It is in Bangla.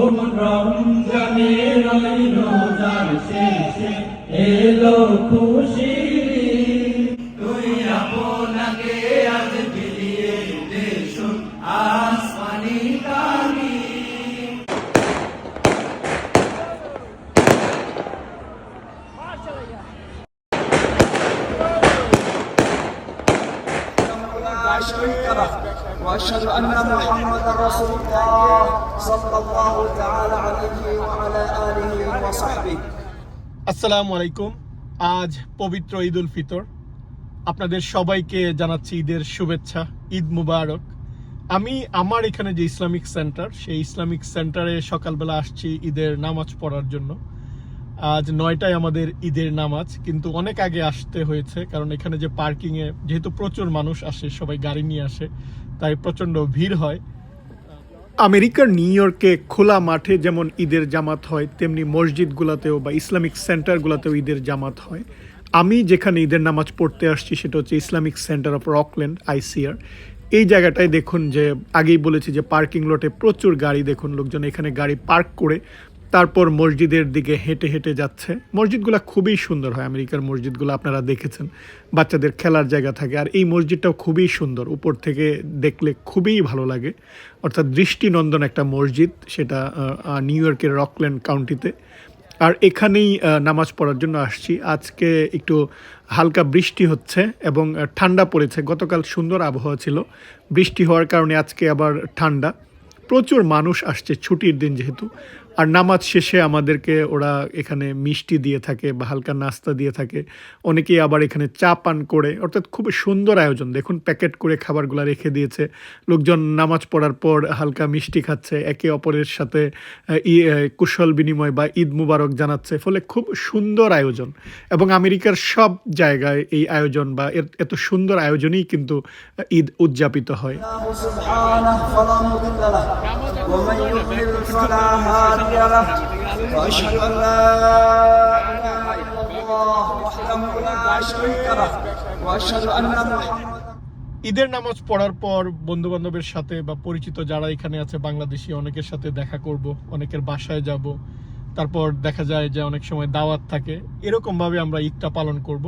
কোমল রমজানের ওই রোজার শেষে এলো খুশি তুই আপনাকে আজ বিলিয়ে দেশুন আসমানি কালি لا شريك له واشهد ان محمدا رسول الله صلى الله আসসালামু আলাইকুম। আজ পবিত্র ঈদ উল ফিতর। আপনাদের সবাইকে জানাচ্ছি ঈদের শুভেচ্ছা, ঈদ মুবারক। আমি, আমার এখানে যে ইসলামিক সেন্টার, সেই ইসলামিক সেন্টারে সকালবেলা আসছি ঈদের নামাজ পড়ার জন্য। আজ নয়টায় আমাদের ঈদের নামাজ, কিন্তু অনেক আগে আসতে হয়েছে, কারণ এখানে যে পার্কিংয়ে যেহেতু প্রচুর মানুষ আসে, সবাই গাড়ি নিয়ে আসে, তাই প্রচণ্ড ভিড় হয়। আমেরিকার নিউ ইয়র্কে খোলা মাঠে যেমন ঈদের জামাত হয়, তেমনি মসজিদগুলোতেও বা ইসলামিক সেন্টারগুলোতেও ঈদের জামাত হয়। আমি যেখানে ঈদের নামাজ পড়তে আসছি সেটা হচ্ছে Islamic centre of Rockland ICR. এই জায়গাটায় দেখুন যে, আগেই বলেছি যে, পার্কিং লটে প্রচুর গাড়ি দেখুন, লোকজন এখানে গাড়ি পার্ক করে তারপর মসজিদের দিকে হেঁটে হেঁটে যাচ্ছে। মসজিদগুলো খুবই সুন্দর হয়, আমেরিকার মসজিদগুলো আপনারা দেখেছেন। বাচ্চাদের খেলার জায়গা থাকে, আর এই মসজিদটাও খুবই সুন্দর। উপর থেকে দেখলে খুবই ভালো লাগে। অর্থাৎ দৃষ্টিনন্দন একটা মসজিদ, সেটা নিউ ইয়র্কের রকল্যান্ড কাউন্টিতে। আর এখানেই নামাজ পড়ার জন্য আসছি। আজকে একটু হালকা বৃষ্টি হচ্ছে এবং ঠান্ডা পড়েছে। গতকাল সুন্দর আবহাওয়া ছিল। বৃষ্টি হওয়ার কারণে আজকে আবার ঠান্ডা। প্রচুর মানুষ আসছে ছুটির দিন যেহেতু। আর নামাজ শেষে আমাদেরকে ওরা এখানে মিষ্টি দিয়ে থাকে বা হালকা নাস্তা দিয়ে থাকে। অনেকেই আবার এখানে চা পান করে, অর্থাৎ খুব সুন্দর আয়োজন। দেখুন, প্যাকেট করে খাবারগুলো রেখে দিয়েছে। লোকজন নামাজ পড়ার পর হালকা মিষ্টি খাচ্ছে, একে অপরের সাথে কুশল বিনিময় বা ঈদ মুবারক জানাচ্ছে। ফলে খুব সুন্দর আয়োজন। এবং আমেরিকার সব জায়গায় এই আয়োজন বা এত সুন্দর আয়োজনেই কিন্তু ঈদ উদযাপিত হয়। الله سبحانه فلا مضل له ومن يضلل فلا هادي له واشهد ان لا اله الا الله وحده لا شريك له واشهد ان محمدا ঈদের নামাজ পড়ার পর বন্ধু বান্ধবের সাথে বা পরিচিত যারা এখানে আছে বাংলাদেশি অনেকের সাথে দেখা করব অনেকের বাসায় যাব তারপর দেখা যায় যে অনেক সময় দাওয়াত থাকে এরকম ভাবে আমরা ঈদটা পালন করব